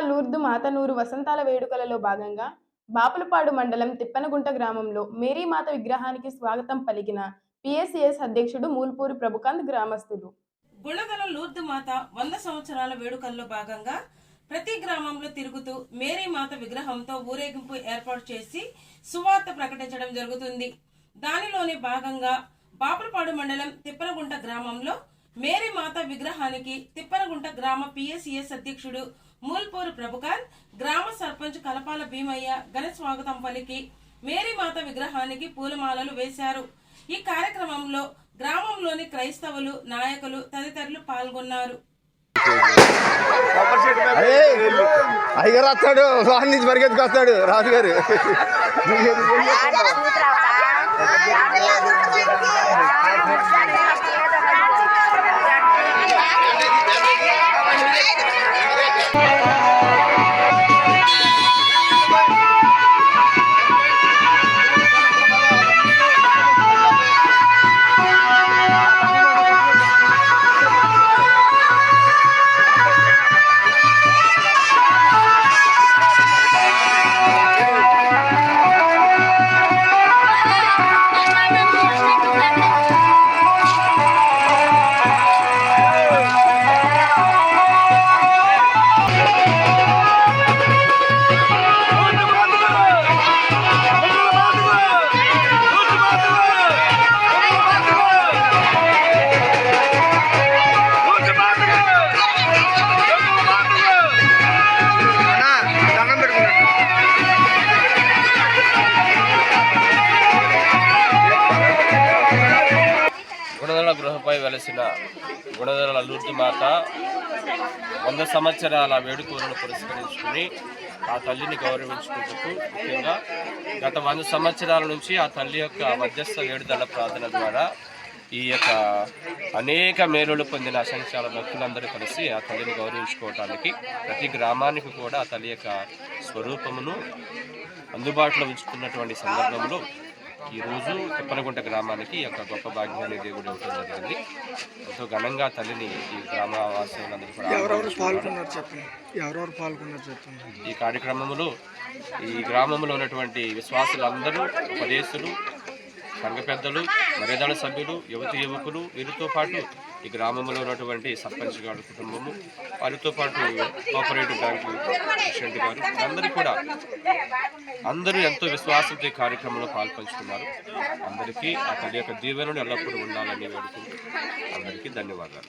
పాతనూరు వసంతాల వేడుకలలో భాగంగా బాపులపాడు మండలం తిప్పనగుంట గ్రామంలో మేరీమాత విగ్రహానికి స్వాగతం పలికిన పిఎస్సిఎస్ అధ్యక్షుడు మూల్పూరి ప్రభుకాంత్ గ్రామస్తులు. గుణదల లూర్దు మాత వంద సంవత్సరాల వేడుకల్లో భాగంగా ప్రతి గ్రామంలో తిరుగుతూ మేరీమాత విగ్రహంతో ఊరేగింపు ఏర్పాటు చేసి సువార్త ప్రకటించడం జరుగుతుంది. దానిలోని భాగంగా బాపులపాడు మండలం తిప్పనగుంట గ్రామంలో మేరీమాత విగ్రహానికి తిప్పనగుంట గ్రామ పిఎస్సిఎస్ అధ్యక్షుడు మూల్పూరు ప్రభుకాంత్ గ్రామ సర్పంచ్ కలపాల భీమయ్య ఘన స్వాగతం పలికి మేరీ మాత విగ్రహానికి పూలమాలలు వేశారు. ఈ కార్యక్రమంలో గ్రామంలోని క్రైస్తవులు నాయకులు తదితరులు పాల్గొన్నారు. అయ్యగారు వస్తాడు వాడి నుంచి పరిగెత్తుకు వస్తాడు రాజుగారు గుణదల గృహపై వెలసిన గుణదల లూర్ది మాత వంద సంవత్సరాల వేడుకలను పురస్కరించుకుని ఆ తల్లిని గౌరవించుకుంటూ ముఖ్యంగా గత వంద సంవత్సరాల నుంచి ఆ తల్లి యొక్క మధ్యస్థ వేడుదల ప్రార్థన ద్వారా ఈ యొక్క అనేక మేలులు పొందిన అసంఖ్యాల భక్తులందరూ కలిసి ఆ తల్లిని గౌరవించుకోవటానికి ప్రతి గ్రామానికి కూడా ఆ తల్లి యొక్క స్వరూపమును అందుబాటులో ఉంచుకున్నటువంటి సందర్భంలో ఈరోజు తిప్పనగుంట గ్రామానికి యొక్క గొప్ప భాగ్యాన్ని దేవుడు ఇవ్వడం జరిగింది. ఎంతో ఘనంగా తల్లిని ఈ గ్రామవాసులందరూ ఎవరెవరు పాల్గొన్నారు చెప్పండి? ఎవరెవరు పాల్గొన్నారు చెప్పండి? ఈ కార్యక్రమంలో ఈ గ్రామంలో ఉన్నటువంటి విశ్వాసులందరూ ఉపదేశులు సంఘ పెద్దలు మర్యాదల సభ్యులు యువతి యువకులు వీరితో పాటు ఈ గ్రామంలో ఉన్నటువంటి సర్పంచ్ గారి కుటుంబము వారితో పాటు కోఆపరేటివ్ బ్యాంకు ప్రెసిడెంట్ గారు అందరూ కూడా అందరూ ఎంతో విశ్వాసంతో ఈ కార్యక్రమంలో పాల్పంచుకున్నారు. అందరికీ ఆ తల్లి యొక్క దీవెనలు ఎల్లప్పుడూ ఉండాలని వేడుకుంటూ అందరికీ ధన్యవాదాలు.